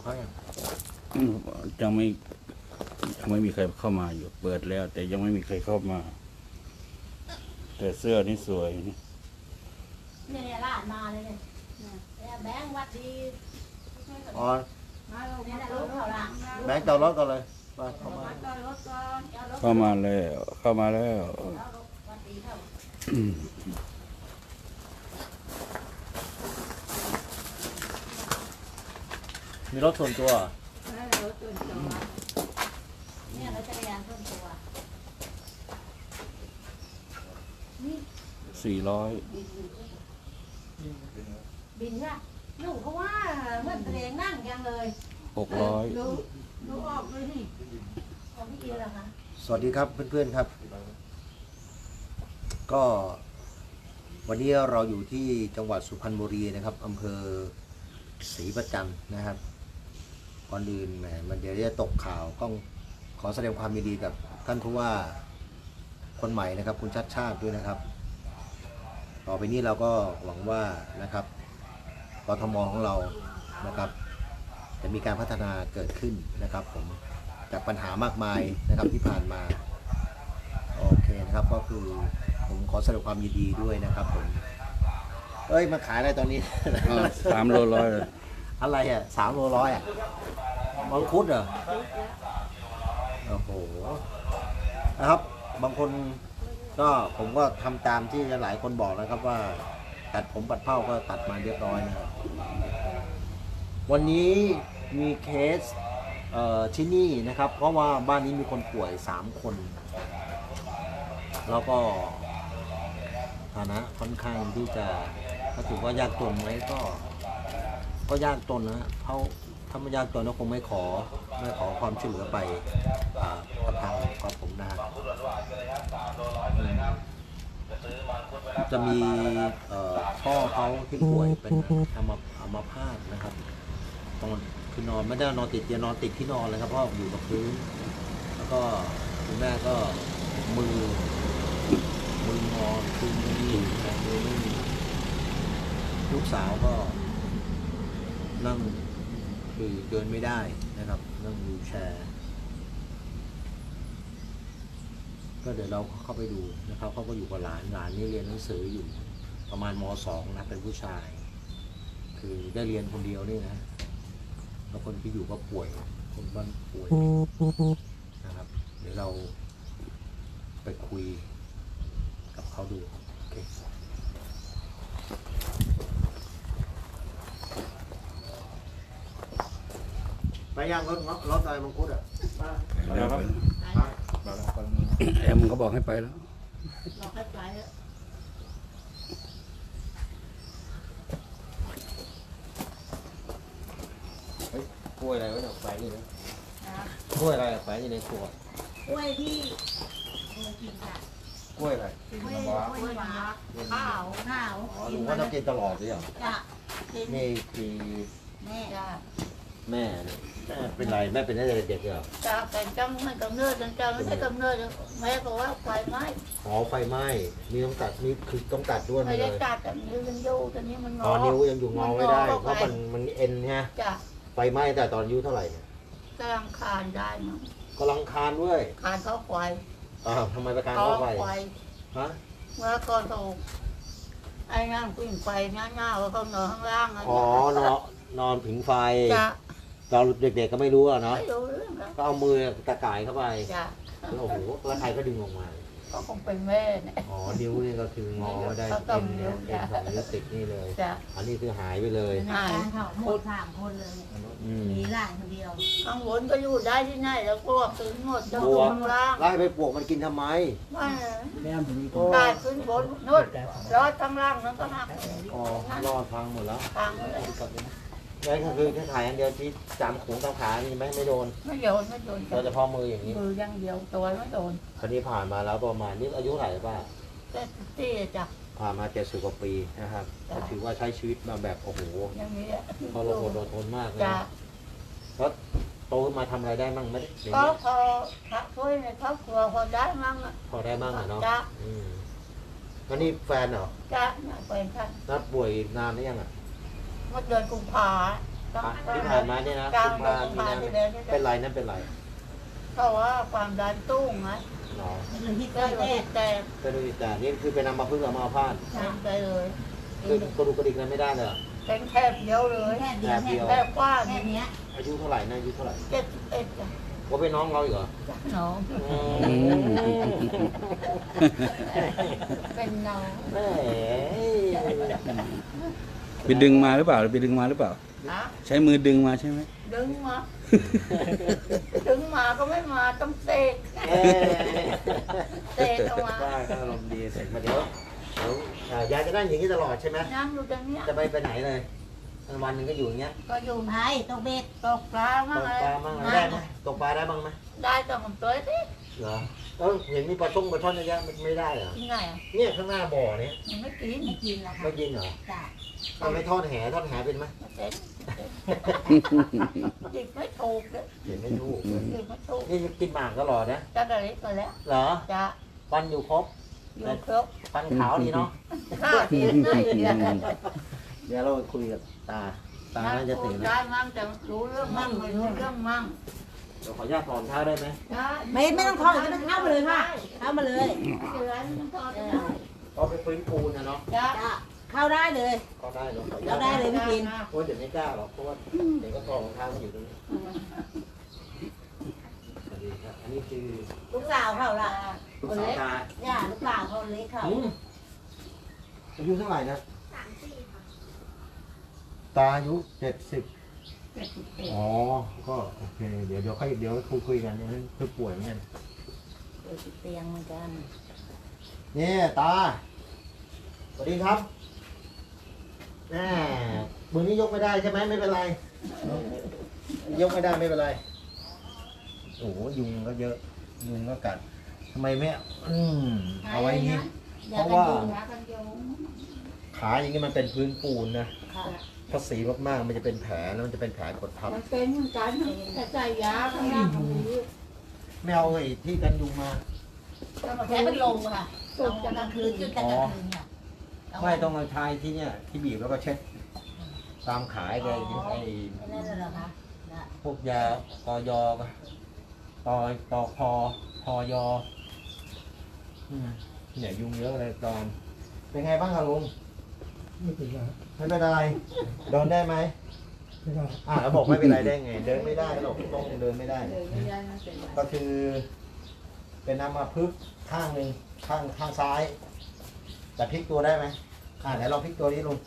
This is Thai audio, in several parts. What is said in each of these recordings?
เขายังอืมยังไม่ยังไม่มีใครเข้ามาอยู่ เปิดแล้ว แต่ยังไม่มีใครเข้ามา แต่เสื้อนี่สวยนี่เนี่ยเนี่ยลาดมาเลยเนี่ยเนี่ยแบงค์วัดดีอ๋อเนี่ยนะลูกเขาละแบงค์จอดรถก่อนเลยไปเข้ามาเข้ามาแล้ว เข้ามาแล้ว วัดดีเขา มมีรถส่วนตัวเหรอเนี่ยเราจะพยายามต้นตัวสี่ร้อยบินค่ะลูกเขาว่าเหมื่อนเพลงนั่งยังเลยหกร้อยดูดูออกเลยนี่ของพี่เอียเหรอคะสวัสดีครับเพื่อนๆครับ ก็วันนี้เราอยู่ที่จังหวัดสุพรรณบุรีนะครับอำเภอศรีประจันทร์นะครับ ก่อนอื่นแหมมันเดี๋ยวจะตกข่าวต้องขอแสดงความยินดีกับท่านผู้ว่าคนใหม่นะครับ คุณชัดชาติด้วยนะครับ ต่อไปนี้เราก็หวังว่านะครับกทมของเรานะครับ จะมีการพัฒนาเกิดขึ้นนะครับ ผมจากปัญหามากมายนะครับที่ผ่านมาโอเคนะครับก็คือผมขอแสดงความยินดีด้วยนะครับผมเอ้ยมาขายอะไรตอนนี้ สามโลร้อย อะไรอะสามโลร้อยอะ มังคุดเหรอโอ้โหนะครับ บางคนก็ผมก็ทำตามที่หลายคนบอกนะครับว่า ตัดผมปัดเผ้าก็ตัดมาเรียบร้อยนะครับวันนี้มีเคสเอ่อที่นี่นะครับ เพราะว่าบ้านนี้มีคนป่วยสามคน แล้วก็ฐานะค่อนข้างที่จะถ้าถือว่ายากจนไหมก็ ก็ยากจนนะเขา ถ้าไม่ยากจนก็คงไม่ขอไม่ขอความช่วยเหลือไปกับทางกับผมนะฮะจะมีพ่อเขาที่ป่วยเป็นอัมอัมพาตนะครับตอนคือนอนไม่ได้นอนติดเตียงนอนติดที่นอนเลยครับเพราะอยู่กับพื้น แล้วก็คุณแม่ก็มือมืองอคือมือไม่มีแต่มือไม่มีลูกสาวก็นั่ง คือเดินไม่ได้นะครับนั่งวีลแชร์ก็เดี๋ยวเราเข้าไปดูนะครับเขาก็อยู่กับหลานหลานนี่เรียนหนังสืออยู่ประมาณมสองนะเป็นผู้ชาย คือได้เรียนคนเดียวนี่นะแล้วคนที่อยู่ก็ป่วย คนบ้านป่วยนะครับ เดี๋ยวเราไปคุยกับเขาดูโอเค ไป ย่างรถรถอะไรมังคุดอะแอมก็บอกให้ไปแล้วเราให้ไปเถอะกล้วยอะไรวะเนี่ยแฝงอยู่นะกล้วยอะไรอะแฝงอยู่ในขวดกล้วยที่เออกินค่ะกล้วยอะไรกล้วยกล้วยหวานข้าวข้าวอ๋อลุงว่าต้องกินตลอดเลยเหรอจะกินนี่คือแม่จะ แม่เนี่ยแม่เป็นไรแม่เป็นตั้งแต่เด็กๆเลยเหรอจะแต่จังไม่กำเนิดจังไม่ได้กำเนิดแม่บอกว่าไฟไหม้อ๋อไฟไหม้มีต้องตัดนี่คือต้องตัดด้วนไปไม่เลได้ยจัดแต่นิ้วยังอยู่แต่นี้มันงอ๋ออนิ้วยังอยู่งอไม่ได้มันงอเพราะมันมันเอ็นไงจะไฟไหม้แต่ตอนอายุเท่าไหร่เนี่ยกำลังคานได้มั้งกำลังคานด้วยคานเข้าไฟอ้าวทำไมประกันเข้าเข้าไฟไฟฮะเมื่อก่อนถูกไอ้นั่นปิ้งไฟง่าๆแล้วเขานอนข้างล่างะอ๋อนอนนอนผิงไฟจะ ตอนเด็กๆก็ไม่รู้อะเนาะไม่รู้เรื่องแล้วก็เอามือตะก่ายเข้าไปจะแล้วโอ้โหแล้วใครก็ดึงออกมา ก็คงเป็นแม่เนี่ย อ๋อนิ้วนี่ก็คืองอได้เขาต้เอ็องนนิ้เนี่วยเอ็นสองนิ้วติดนี่เลยจะอันนี้คือหายไปเลย หายเขาหมดสามคนเลย อืมมีหลานคนเดียว ข้างบนก็อยู่ได้ที่ไหนแล้วพวกถึงหมดจะบลวงกข้างล่างไล่ไปปลวกมันกินทำไม ไม่โอ้ได้ขึ้นบนนู่นรอดข้างล่างนั้นก็หักอ๋อรอดพังหมดแล้ว ทางเลยนี่ ก็คือแค่ถ่ายอันเดียวที่จามขงตามขานี่ไหมไม่โดนไม่โดนไม่โดนเราจะพอมืออย่างนี้มืออยังเดียวตัวไม่โดนคราวนี้ผ่านมาแล้วประมาณนี้อายุเท่าไหร่ป้าแต่ที่จ้ะผ่านมาเจ็ดสิบกว่าปีนะครับจ้ะก็ถือว่าใช้ชีวิตมาแบบโอ้โหอย่างนี้ทรหดอดทนมากเลยจะนะแล้วโตขึ้นมาทำอะไรได้มั่งไหมเดี๋ยวก็นี้พอพักช่วยในครอบครัวพอได้มั่งอะพอได้มั่งอะเนาะจะอืมแล้วนี่แฟนเหรอจะเนี่ยเป็นท่านนัดป่วยนานหรือยังอะ เมื่อเดือนกุมภาอที่ผ่านมาเนี่ยนะกลางกุมเดือภานกุมมีภานาที่แล้วนี่เป็นไรนั่นเป็นไรเขาว่าความดันตู้งนะหรอหรือที่ก็เกิดเลแน่ยแต่เป็นอุจจาระนี่คือเป็นอัมพฤกษ์อัมพาตเป็นไปเลยคือกระดูกกระดิกอะไรไม่ได้เลยเหรอเป็นแทบเดียวเลยแค่เดียวแค่เดียวแทบกว้างแค่เนี้ยอายุเท่าไหร่นะอายุเท่าไหร่เจ็ดเอ็ดจ้ะว่าเป็นน้องเราอีกเหรอน้องอืมเป็นน้องแหม ไปดึงมาหรือเปล่าไปดึงมาหรือเปล่านะใช้มือดึงมาใช่ไหม ดึงมาดึงมาก็ไม่มาต้องเตะเอ้ยเตะออกมาได้ก็อารมณ์ดีเสร็จมาเดี๋ยวเดี๋ยวอ่ายายจะนั่งอย่างนี้ตลอดใช่ไหมนั่งอยู่ตรงเนี้ยจะไปไปไหนเลยวันหนึ่งก็อยู่อย่างเงี้ยก็อยู่ไอ้ตกเบ็ดตกปลาตบ้างกอะไรปลาบ้างอะไรได้ไหมตกปลาได้บ้างไหมได้แต่ผมตัวสิ เหรอเออเห็นมีปลาต้งปลาช่อนเยอะแยะมันไม่ได้เหรอที่ไหนอะเนี่ยข้างหน้าบ่อเนี่ยมันไม่กินไม่กินหรอกค่ะไม่กินเหรอจ้ะเอาไม่ทอดแหทอดแหเป็นไหมไม่เป็นจิกไม่ถูกเลยเห็นไม่ถูกจิกไม่ถูกนี่กินหมากตลอดนะจะกระลิกไปแล้วเหรอจะฟันอยู่ครบอยู่ครบฟันขาวดีเนาะห้าทีได้เดียวเดี๋ยวเราคุยกับตาตาน่าจะตื่นได้นะมั่งแต่รู้เรื่องมั่งไม่รู้เรื่องมั่ง เดี๋ยวขออนุญาตถอนเท้าได้ไหมได้ไม่ไม่ต้องทอดจะเข้ามาเลยค่ะเข้ามาเลยเดือนมันทอดได้ก็ไปฟื้นฟูนะเนาะจ้ะจ้ะเข้าได้เลยก็ได้เนาะขออนุญาเราตได้เลยพี่กินโอ้ยเดี๋ยวไม่กล้าหรอกเพราะว่าเดี๋ยวก็ถอดรองเท้ามันอยู่ตรงนี้สวัสดีครับอันนี้คือลูกสาวเขาล่ะลูกสาวตาย่าลูกสาวเขาเล็กเขาอืมอายุเท่าไหร่นะตาอายุเจ็ดสิบ เจ็ดสิบเอ็ดอ๋อ ก็โอเค เดี๋ยวเดี๋ยวค่อยเดี๋ยวคุยคุยกันเนี่ยนั่นคือป่วยเหมือนกันเปิดเตียงเหมือนกันนี่ตา สวัสดีครับแหมมือนี้ยกไม่ได้ใช่ไหมไม่เป็นไร ยกไม่ได้ไม่เป็นไร โอ้โหยุงก็เยอะ ยุงก็กัดทำไมไม่อืมเอาไว้อย่างนี้อย่เพราะว่ากันยุงรักกันยงขาอย่างนี้มันเป็นพื้นปูนนะ ค่ะ ถ้าสีมากๆ มันจะเป็นแผลแล้วมันจะเป็นแผลกดทับมันเป็นเหมือนกันแต่ใจยาข้างล่างของมือไม่เอาไอ้ที่กันยุงมา แค่เป็นลมค่ะสุเอากกจะลางคืนจุดแต่กลางคืนค่ะเาไม่ต้องเอาชายที่เนี่ยที่บีบแล้วก็เช็ด ตามขายไอ้ไอ้ไม่ได้เลยเหรอคะนะพวกยาปอยอปะปอปอพอพอยออืมเนี่ยยุงเยอะเลยตอน เป็นไงบ้างครับลุง ไม่เป็นไรไม่เป็นไรเดินได้ไหมไม่ได้อ่าแล้วบอกไม่เป็นไรได้ไง เดินไม่ได้หรอกต้องเดินไม่ได้เลยไม่ได้ไม่เป็นไรก็คือ เป็นน้ำมาพึกษ์ข้างหนึ่งข้างข้างซ้าย แต่พลิกตัวได้ไหมอ่าไหนลองพลิกตัวนี้ลุง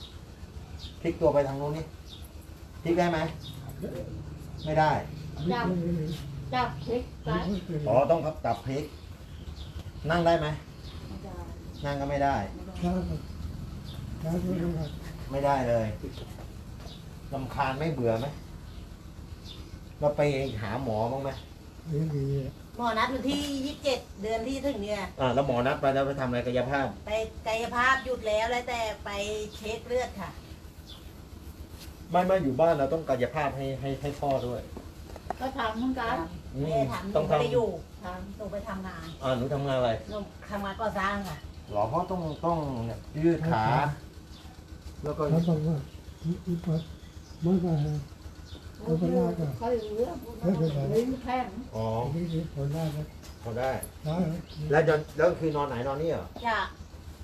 พลิกตัวไปทางนู้นนี่พลิกได้ไหมไม่ได้ จับจับพลิกไปไม่เป็นไรอ๋อต้องจับพลิก นั่งได้ไหมนั่งก็ไม่ได้ช้าก็ช้าก็ไม่ได้ ไม่ได้เลยลำคาญไม่เบื่อไหมเราไปหาหมอบ้างไหมดีดีหมอนัดวันที่ยี่สิบเจ็ดเดือนที่ถึงเนี่ย อ่าแล้วหมอนัดไปแล้วไปทำอะไรกายภาพ ไปกายภาพหยุดแล้วแล้วแต่ไปเช็คเลือดค่ะ ไม่ไม่อยู่บ้านเราต้องกายภาพให้ให้ให้พ่อด้วย ก็ทำเหมือนกันอืมแม่ถามหนูต้องไม่ได้ทำอยู่ทำหนูไปทำงาน อ่าหนูทำงานอะไรหนูทำงานก่อสร้างค่ะหรอเพราะต้องต้องยืดขา แล้วก็เขาบอกว่าอีปัดมันก็หาเอาไปลากอะเขาอยู่เรื่องไม่เป็นไรลิ้นแข้งอ๋ออันนี้ผลได้แล้วพอได้ช้าแล้วจะแล้วคือนอนไหนนอนนี่เหรอจะ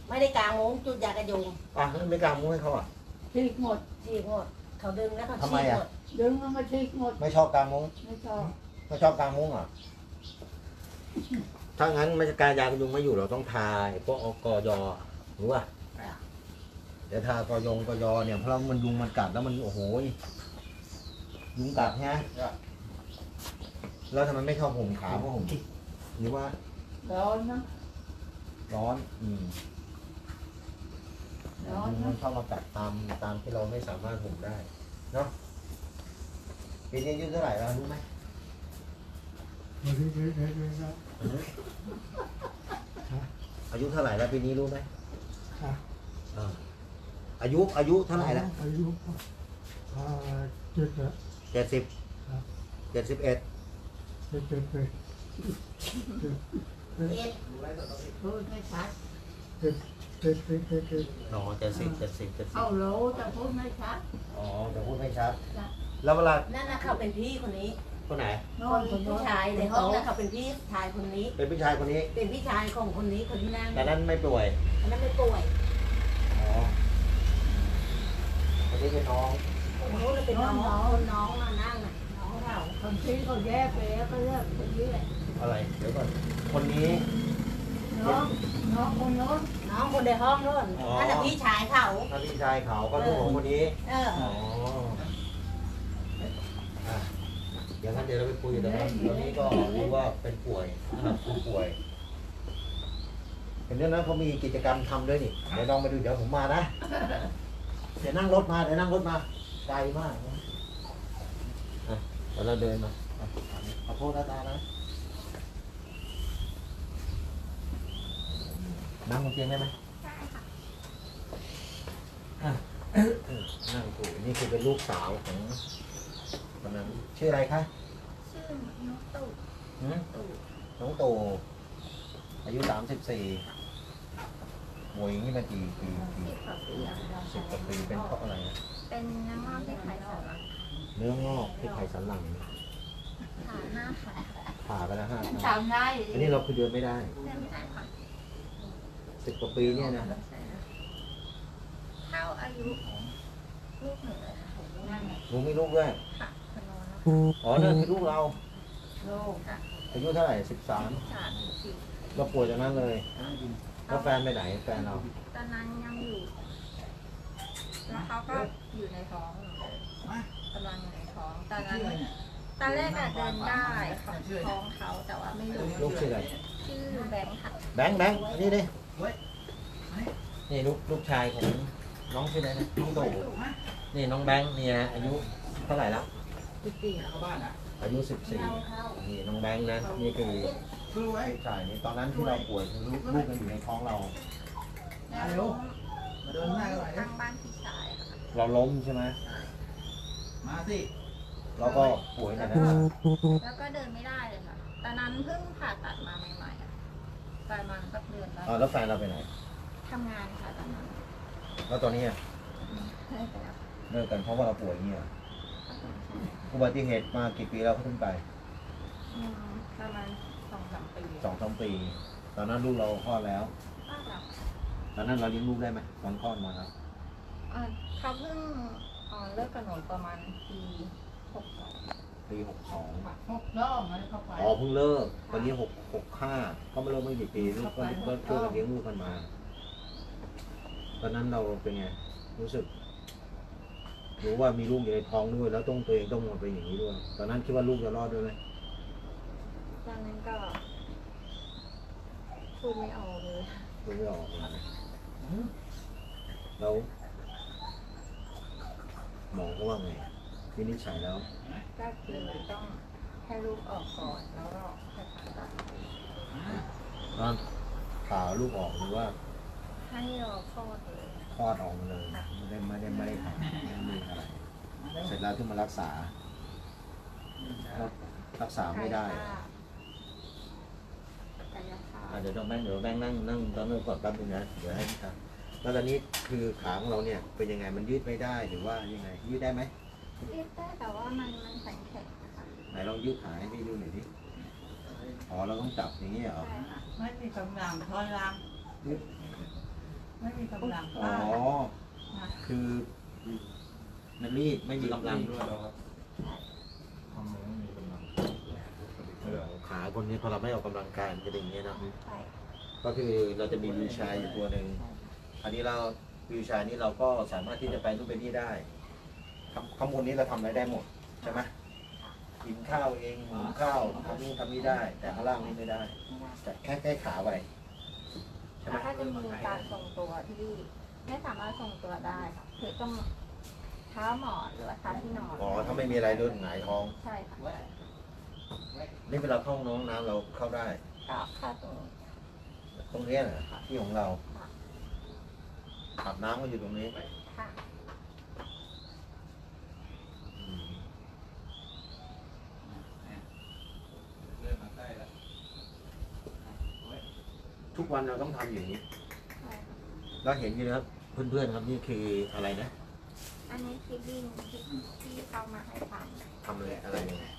ไม่ได้กางมุ้งจุดยากระยุงอะไม่กางมุ้งให้เขาอะฉีกหมดฉีกหมด เขาดึงแล้วเขาทำไมฉีกอะหมดดึงมันมาฉีกหมด ไม่ชอบกางมุ้งไม่ชอบไม่ชอบกางมุ้งเหรอะถ้างั้นมันจะกายากันยุงไม่อยู่เราต้องทาไอ้พวกอกยอรู้ป่ะ เดี๋ยวทากอยงกยอเนี่ยเพราะมันยุงมันกัดแล้วมันโอ้โหยุงกัดฮะแล้วทำไมไม่ชอบห่มขาเพราะห่มหรือว่า ร้อนนะ ร้อนอืมร้อนมันะนเข้ามากัดตามตามที่เราไม่สามารถห่มได้เนาะปีนี้อายุเท่าไหร่แล้วรู้ไหมวันนี้ได้ได้ได้ได้อายุเท่าไหร่แล้วปีนี้รู้ไหมค่ะเออ อายุอายุเท่าไหร่แล้วอายุอ่าเจ็ดละเจ็ดสิบครับเจ็ดสิบเอ็ดเจ็ดเจ็ดไปเอ็ดพูดไม่ชัดเจ็ดเจ็ดเจ็ดเจ็ดเจ็ดอ๋อเจ็ดสิบเจ็ดสิบเจ็ดสิเข้าบโหลแต่พูดไม่ชัดอ๋อจะพูดไม่ชัด จ้ะแล้วเวลานั่นนะเขาเป็นพี่คนนี้คนไหนคนผู้ชายในห้องนะเขาเป็นพี่ชายคนนี้ เป็นผู้ชายคนนี้ เป็นพี่ชายของคนนี้คนที่นั่งแต่นั้นไม่ป่วยอันนั้นไม่ป่วย อ๋อค นนี้เป็นน้องคนนู้นเป็นน้องคนน้องมานั่งน่ะน้องเราคนที่เขาแยกไปแล้วก็เลือกคนนี้แหละอะไร เดี๋ยวก่อน คนนี้ น้องน้องคนโน้นน้องคนในห้องนู้นอ๋อ นั่นน่ะพี่ชายเขาถ้าพี่ชายเขาก็ลูกของคนนี้ เอออ๋ออะเดี๋ยวงั้นเดี๋ยวเราไปคุยแต่ว่าตอนนี้ก็รู้ว่าเป็นป่วยนะครับคือป่วย เห็นเรื่องนั้นเขามีกิจกรรมทำด้วยนี่ เดี๋ยวลองไปดูเดี๋ยวผมมานะ เดี๋ยวนั่งรถมา เดี๋ยวนั่งรถมา ไกลมากนะอะเดี๋ยวเราเดินมาอะขอโทษนะตานะ นั่งบนเตียงได้ไหมได้ค่ะนั่งถูกนี่คือเป็นลูกสาวของคนนั้นชื่ออะไรคะ ชื่อน้องตู่หืมน้องตู่อายุสามสิบสี่ห วยอย่างนี้มากี่กี่กี่สิบกว่าปีแล้วสิบกว่าปีเป็นเพราะอะไรนะเป็นน้ำงอกที่ขายสองเนื้องอกที่ไขสันหลังขาหน้าขาผ่าไปแล้วห้าครั้งจำได้อันนี้เราคือเดินไม่ได้เส้นไม่ได้ค่ะสิบกว่าปีเนี่ยนะเท่าอายุลูกหนูเลยค่ะนั่นหนูมีลูกด้วยค่ะคนโน้นนะอ๋อนั่นคือลูกเราลูกอายุเท่าไหร่สิบสามสามสี่เราป่วยจากนั้นเลย แล้วแฟนไปไหนแฟนเราตอนนั้นยังอยู่ แล้วเขาก็อยู่ในท้องหนูเลยกำลังอยู่ในท้อง ตอนนั้นตอนแรกอะเดินได้ค่ะท้องเขาแต่ว่าไม่รู้ลูกชื่ออะไรชื่อแบงค์ค่ะ แบงค์แบงค์นี่ดินี่ลูกลูกชายของน้องชื่ออะไรนะน้องตู่นี่น้องแบงค์เนี่ยอายุเท่าไหร่ละสิบสี่อายุสิบสี่นี่น้องแบงค์นะนี่คือ ลูกชายนี่ตอนนั้นที่เราป่วยคือลูกลูกมันอยู่ในท้องเรา แล้วล้มตั้งบ้านพี่ชายค่ะเราล้มใช่ไหมมาสิเราก็ป่วยหนอยนะแล้วก็เดินไม่ได้เลยค่ะ ตอนนั้นเพิ่งผ่าตัดมาใหม่ๆอะประมาณสักเดือนแล้วอ่าแล้วแฟนเราไปไหน ทำงานค่ะตอนนั้นแล้วตอนนี้อะเลิกไปแล้วเลิกกันเพราะว่าเราป่วยอย่างเงี้ยอุบัติเหตุมากี่ปีแล้วเขาถึงไปอืมประมาณสอง สามปีสองสามปี ตอนนั้นลูกเราคลอดแล้ว ป้าหลับตอนนั้นเราเลี้ยงลูกได้ไหมตอนคลอดมาครับเอ่อเขาเพิ่งเอ่อเลิกกับหนูประมาณปีหกสองปีหกสองหกน้องมันเข้าไปอ๋อเพิ่งเลิกตอนนี้หกหกห้าก็ไม่เลิกไม่กี่ปีลูกก็ก็ช่วยกันเลี้ยงลูกกันมา ตอนนั้นเราเป็นไงรู้สึกรู้ว่ามีลูกอยู่ในท้องด้วยแล้วต้องตัวเองต้องมาเป็นอย่างนี้ด้วย ตอนนั้นคิดว่าลูกจะรอดด้วยไหม ตอนนั้นก็พูดไม่ออกเลยดูไม่ออกเลยนะแล้วหมอเขาว่าไงวินิจฉัยแล้ว ก็คือต้องให้ลูกออกก่อนแล้วก็ค่อยผ่าตัดว่าผ่าลูกออกหรือว่าให้รอคลอดเลย คลอดออกมาเลยไม่ได้ไม่ได้ไม่ได้ผ่าไม่ได้มีอะไร เสร็จแล้วถึงมารักษาก็รักษาไม่ได้ กายภาพอะเดี๋ยวต้องแบงค์เดี๋ยวแบงค์นั่งนั่งตอนนั้นก่อนแป๊บนึงนะเดี๋ยวให้ครับแล้วตอนนี้คือขาของเราเนี่ยเป็นยังไงมันยืดไม่ได้หรือว่ายังไงยืดได้ไหมยืดได้แต่ว่ามันมันแข็งแข็งๆนะคะไหนลองยืดขาให้พี่ดูหน่อยดิอ๋อเราต้องจับอย่างนี้เหรอใช่ค่ะ ไม่มีกำลังทอยลังยืดไม่มีกำลังอ๋อคือมันรีดไม่มีกำลังด้วย ขาคนนี้พอเราไม่ออกกำลังกายมันจะเป็นอย่างนี้เนอะใช่ก็คือเราจะมีวิวแชร์อยู่ตัวหนึ่งอันนี้เราวิวแชร์นี้เราก็สามารถที่จะไปนู่นไปนี่ได้ทำข้างบนนี้เราทำอะไรได้หมดใช่ไหมกินข้าวเองหุงข้าวทำนู่นทำนี่ได้ แต่ข้างล่างนี่ไม่ได้แต่แค่แค่ขาไปใช่ไหม แล้วก็จะมีการทรงตัวที่ไม่สามารถทรงตัวได้ค่ะคือต้องเท้าหมอนหรือว่าเท้าที่นอนอ๋อ ถ้าไม่มีอะไรโดนหงายท้อง ใช่ค่ะ นี่เวลาเข้าห้องน้องน้ำเราเข้าได้ก็ค่าตรงนี้ตรงนี้นะที่ของเราอาบน้ำก็อยู่ตรงนี้ค่ะอืมเริ่มมาใกล้แล้วทุกวันเราต้องทำอย่างนี้ใช่ค่ะเราเห็นอยู่นะครับเพื่อนๆครับนี่คืออะไรนะอันนี้คลิปดินที่ที่เขามาให้ททำอะไรอะไรยังไงำอ่า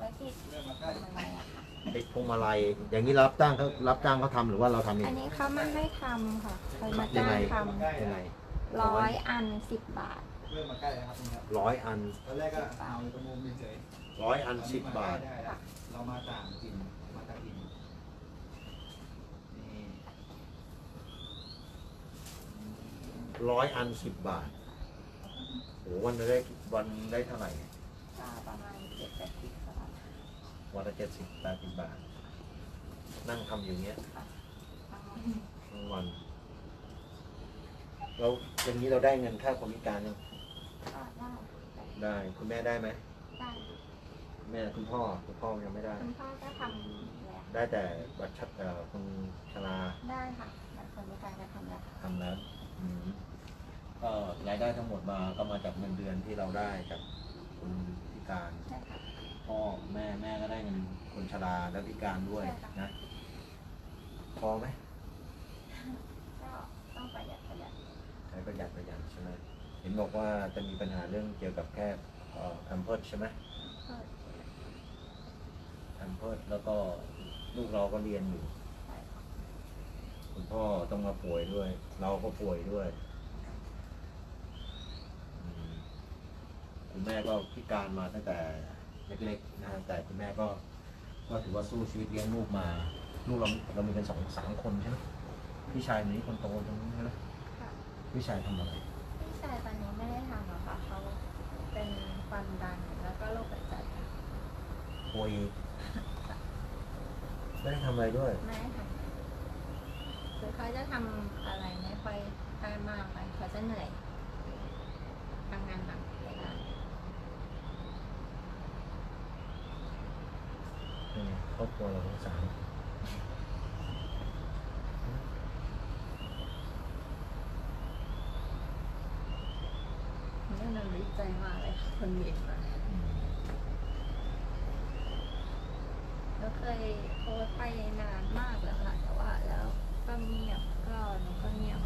ไว้ที่ทำอะไรอะค่ะติดพวงมาลัยอย่างนี้รับจ้างเขารับจ้างเขาทำหรือว่าเราทำเออันงนี้เขามาให้ทำค่ะเคยมายัจ้างไงทยังไงำร้อยอันสิบบาท เริ่มมาใกล้แล้วครับตรงนี้ครับร้อยอันตอนแรกก็เอาตรงมุมเฉยร้อยอันๆสิบบาท ได้ได้เรามาต่างถิ่นมาต่างถิ่นนี่ร้อยอันสิบบาทโหวันได้วันได้เท่าไหร่ก็ประมาณเจ็ดแปดสิบบาท วันละเจ็ดสิบแปดสิบบาท นั่งทำอยู่เงี้ยทั้งหมดทั้งวันเราอย่างนี้เราได้เงินค่าคนพิการยังก็ได้ได้คุณแม่ได้ไหมได้แม่คุณพ่อคุณพ่อยังไม่ได้ คุณพ่อก็ทำแล้วได้แต่บัตรชัดเอ่อคนชราได้ค่ะแต่คนพิการก็ทำแล้วทำแล้วอืมก็รายได้ทั้งหมดมาก็มาจากเงินเดือนที่เราได้จากคนพิการใช่ค่ะ พ่อแม่แม่ก็ได้เงินคนชราและพิการด้วยใช่ค่ะนะพอไหมก็ต้องประหยัดประหยัดใช้ประหยัดประหยัดใช่ไหมเห็นบอกว่าจะมีปัญหาเรื่องเกี่ยวกับแค่แพมเพิร์ดใช่ไหมก็แพมเพิร์ดแล้วก็ลูกเราก็เรียนอยู่ใช่ค่ะคุณพ่อต้องมาป่วยด้วย เราก็ป่วยด้วยอืมคุณแม่ก็พิการมาตั้งแต่ เล็กๆนะฮะแต่คุณแม่ก็ก็ถือว่าสู้ชีวิตเลี้ยงลูกมา ลูกเราเรามีกันสองสามคนใช่ไหมพี่ชายคนนี้คนโตตรงนี้ใช่ไหมค่ะ พี่ชายทำอะไรพี่ชายตอนนี้ไม่ได้ทำหรอกค่ะเขาเป็นความดันแล้วก็โรคหัวใจค่ะป่วยไม่ได้ทำอะไรด้วย ไม่ได้ทำคือเขาจะทำอะไรไม่ค่อยได้มากไปเขาจะเหนื่อยทำงานหนักไปได้ อืมค รอบครัวเราสงสารนี่เราดีใจมากเลยค่ะคนเรียนมาแล้วเคยโพสต์ไปนานมากแล้วค่ะ แต่ว่าแล้วก็เงียบก็หนูก็เงียบ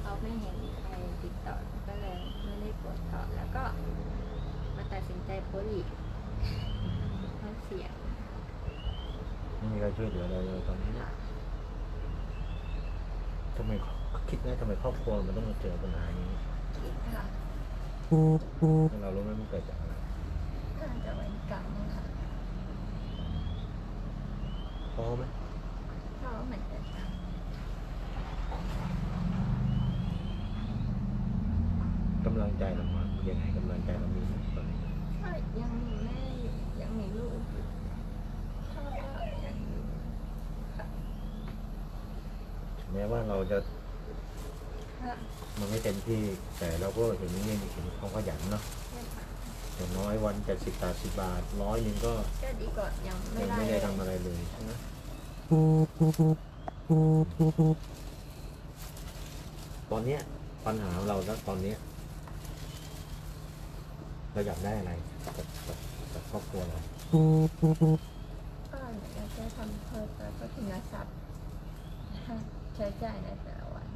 เขาไม่เห็นใครติดต่อก็เลยไม่ได้โพสต์ต่อแล้วก็ มาตัดสินใจโพสต์อีกเพราะเสียง ไม่มีใครช่วยเหลือเราเลยตอนนี้นะทำไมคิดนะทำไมครอบครัวมันต้องมาเจอปัญหาอย่างนี้คิดค่ะแล้วเรารู้ไหมมันเกิดจากอะไรน่าจะเป็นกรรมค่ะพอไหมเพราะว่าเหมือนกันค่ะกำลังใจเรามายังไงกำลังใจเรามีไหมตอนนี้ก็ยังมีแม่อยู่ยังมีลูกอยู่พ่อก็ยังอยู่ค่ะ ถึง แม้ว่าเราจะค่ะมันไม่เต็มที่แต่เราก็เห็นนี่เห็นเขาขยันเนาะใช่ค่ะอย่างน้อยวันเจ็ดสิบแปดสิบบาทร้อยหนึ่งก็ก็ดีกว่ายังไม่ยังได้ไม่ได้เลยทำอะไรเลยใช่ไหมตอนเนี้ยปัญหาของเราแล้วตอนเนี้ยเราอยากได้อะไรจากจากจากครอบครัวเราก็หนูอยากจะทำเพิ่มแล้วก็ทุนทรัพย์ ใช้จ่ายในแต่ละวัน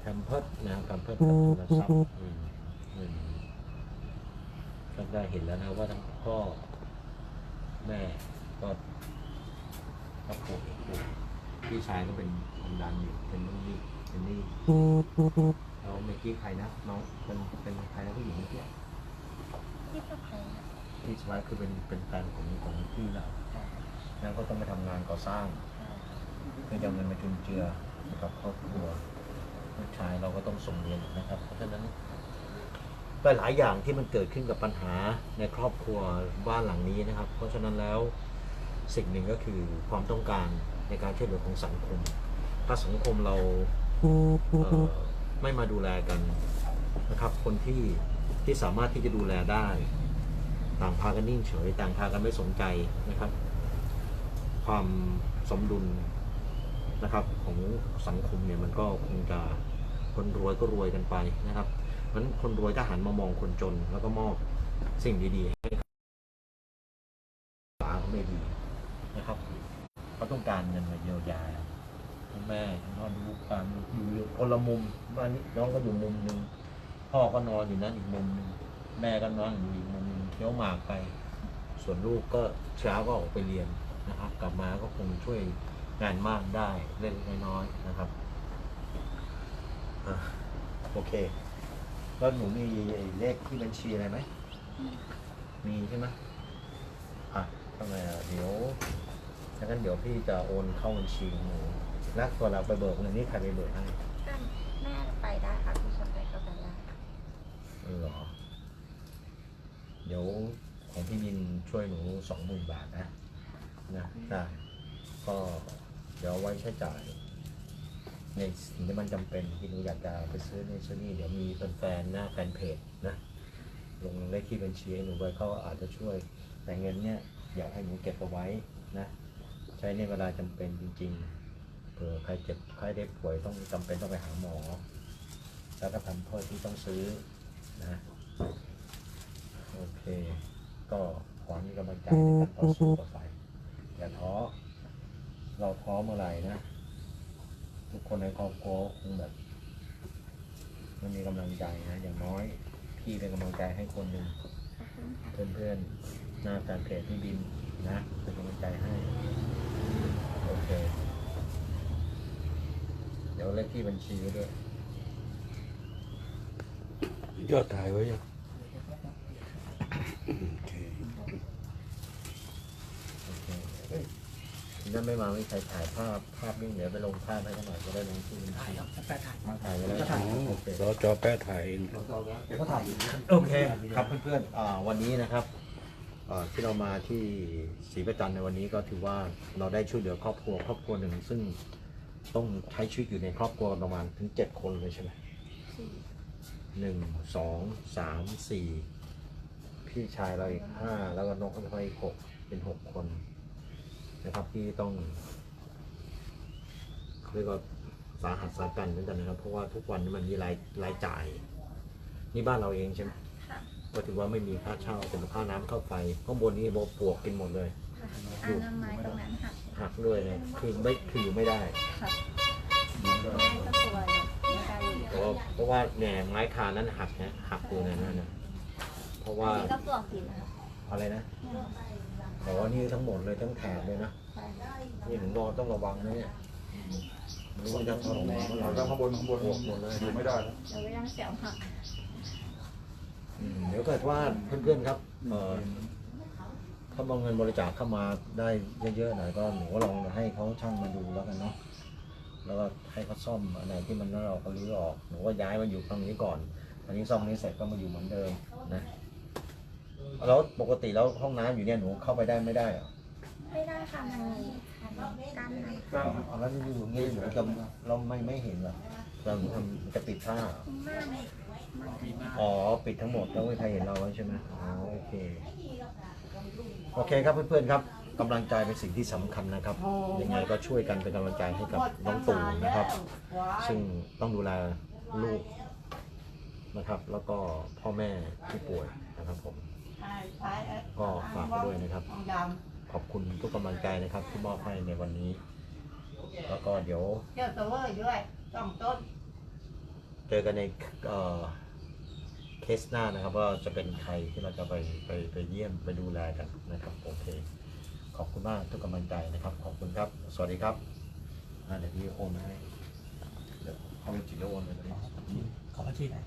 แคมเพิร์ดนะครับแคมเพิร์ดกับโทรศัพท์อืมอืมก็ได้เห็นแล้วนะว่าทั้งพ่อ แม่ก็ก็ป่วยป่วยพี่ชายก็เป็นความดันอยู่เป็นนู่นนี่เป็นนี่แล้วเมื่อกี้ใครนะน้องเป็นเป็นใครนะผู้หญิงเมื่อกี้ที่สะพายค่ะพี่ชายคือเป็นเป็นแฟนของของพี่เราแล้วก็ต้องไปทำงานก่อสร้าง เพื่อจะเอาเงินมาจุนเจือให้ กับครอบครัวลูกชายเราก็ต้องส่งเรียนนะครับ เพราะฉะนั้นก็หลายอย่างที่มันเกิดขึ้นกับปัญหาในครอบครัวบ้านหลังนี้นะครับ เพราะฉะนั้นแล้วสิ่งหนึ่งก็คือความต้องการในการช่วยเหลือของสังคม ถ้าสังคมเราเไม่มาดูแลกันนะครับ คนที่ที่สามารถที่จะดูแลได้ ต่างพากันนิ่งเฉย ต่างพากันไม่สนใจนะครับ ความสมดุล นะครับของสังคมเนี่ยมันก็คงจะคนรวยก็รวยกันไปนะครับเพราะฉะนั้นคนรวยก็หันมามองคนจนแล้วก็มอบสิ่งดีๆให้าเขาไม่ดีนะครับเขาต้องการเงินมาเยียวยาคุณแม่คุณพ่อดูการอยู่คนละมุมบ้านนี้น้องก็อยู่มุมหนึ่งพ่อก็นอนอยู่นั้นอีกมุมหนึ่งแม่ก็นอนอยู่อีกมุมหนึ่งเคี้ยวหมากไป ส่วนลูกก็เช้าก็ออกไปเรียนนะครับ กลับมาก็คงช่วย งานมากได้เล็กๆน้อยๆนะครับอะโอเค แล้วหนูมีไอ้เลขที่บัญชีอะไรไหม มีใช่ไหมอะทำไมอะเดี๋ยวถ้างั้นเดี๋ยวพี่จะโอนเข้าบัญชีของหนูแล้วตัวเราไปเบิกเงินนี่ใครไปเบิกให้ก็แม่ไปได้ค่ะพี่ชมไปก็ไปได้เหรอ เดี๋ยวของพี่บินช่วยหนูสองหมื่นบาทนะ นะได้ก็ เดี๋ยวไว้ใช้จ่ายในสิ่งที่มันจำเป็นที่หนูอยากจะไปซื้อในซื้อนี่เดี๋ยวมีแฟนๆหน้าแฟนเพจนะลงเลขที่บัญชีให้หนูไว้เขาอาจจะช่วยแต่เงินเนี่ยอยากให้หนูเก็บเอาไว้นะ ใช้ในเวลาจำเป็นจริงๆเผื่อใครเจ็บใครได้ป่วยต้องจำเป็นต้องไปหาหมอ แล้วก็ทำเพิ่มที่ต้องซื้อนะโอเค ก็ขอมีกำลังใจในการต่อสู้ต่อไปอย่าท้อ เราท้อเมื่อไหร่นะ ทุกคนในครอบครัวคงแบบมันมีกำลังใจนะ อย่างน้อยพี่เป็นกำลังใจให้คนหนึ่งเพื่อนๆหน้าแฟนเพจพี่บินนะเป็นกำลังใจให้ โอเค เดี๋ยวเลขที่บัญชีไว้ด้วย ยอดถ่ายไว้ยังโอเค โอเคเอ้ย นั่นไม่มาไม่ใครถ่ายภาพภาพนิ่งเดี๋ยวไปลงภาพให้เขาหน่อยจะได้ลงที่บัญชีมาถ่ายไว้แล้วอ๋อโอเคสจแป้ถ่ายเองเดี๋ยวเขาถ่ายอยู่นะโอเคครับเพื่อนๆอ่าวันนี้นะครับอ่าที่เรามาที่ศรีประจันทร์ในวันนี้ก็ถือว่าเราได้ช่วยเหลือครอบครัวครอบครัวหนึ่งซึ่งต้องใช้ชีวิตอยู่ในครอบครัวประมาณถึงเจ็ดคนเลยใช่ไหมหนึ่งสองสามสี่พี่ชายเราอีกห้าแล้วก็น้องเขาอีกหกเป็นหกคน นะครับที่ต้องเรียกว่าสาหัสสากันเหมือนกันนะครับ เพราะว่าทุกวันนี้มันมีรายรายจ่าย นี่บ้านเราเองใช่ไหมค่ะก็ถือว่าไม่มีค่าเช่าเป็นค่าน้ำค่าไฟข้างบนนี้โบปลวกกินหมดเลยค่ะอ่างน้ำไม้ตรงนั้นหักหักด้วยเลยคือไม่คืออยู่ไม่ได้ค่ะแม่ก็กลัวเลยไม่กล้าอยู่เพราะว่าเพราะว่าแหน่ไม้คานั้นหักนะหักอยู่ในนั้นนะเพราะว่านี่ก็ปลวกกินค่ะอะไรนะ แต่ว่านี่ทั้งหมดเลยทั้งแถบเลยนะใช่นี่หนูรอต้องระวังนะเนี่ยรู้ว่าทั้งถนนเราจะข้างบนข้างบนปลวกหมดเลยอยู่ไม่ได้แล้วเราก็ยังเสียวหักอืมเดี๋ยวเกิดว่าเพื่อนๆครับเอ่อถ้าบางเงินบริจาคเข้ามาได้เยอะๆหน่อยก็หนูก็ลองให้เขาช่างมาดูแล้วกันเนาะแล้วก็ให้เขาซ่อมอันไหนที่มันแล้วเราก็รื้อออกหนูก็ย้ายมาอยู่ตรงนี้ก่อนอันนี้ซ่อมนี้เสร็จก็มาอยู่เหมือนเดิมนะ แล้วปกติแล้วห้องน้ำอยู่เนี่ยหนูเข้าไปได้ไม่ได้เหรอไม่ได้ค่ะมันมีอันกั้นนะอ๋อแล้วอยู่อย่างนี้หนูจะเราไม่ไม่เห็นเหรอเราหนูทำจะปิดผ้าเหรอมากอ๋อปิดทั้งหมดแล้วไม่มีใครเห็นเราแล้วใช่ไหมอ๋อโอเคโอเคครับเพื่อนๆครับกำลังใจเป็นสิ่งที่สำคัญนะครับ ยังไงก็ช่วยกันเป็นกำลังใจให้กับน้องตู่นะครับ ซึ่งต้องดูแลลูกนะครับ แล้วก็พ่อแม่ที่ป่วยนะครับผม ก็ฝากไว้ด้วยนะครับ ขอบคุณทุกกำลังใจนะครับ ที่มอบให้ในวันนี้ แล้วก็เดี๋ยวเจ้าตัวด้วยต้องต้น เจอกันในเอ่อเคสหน้านะครับ ว่าจะเป็นใครที่เราจะไปไปไปเยี่ยมไปดูแลกันนะครับโอเคขอบคุณมากทุกกำลังใจนะครับ ขอบคุณครับ สวัสดีครับเดี๋ยวพี่โอนมาให้เดี๋ยวเขาไปจิตแล้วโอนไปเลยขอบัญชีหน่อย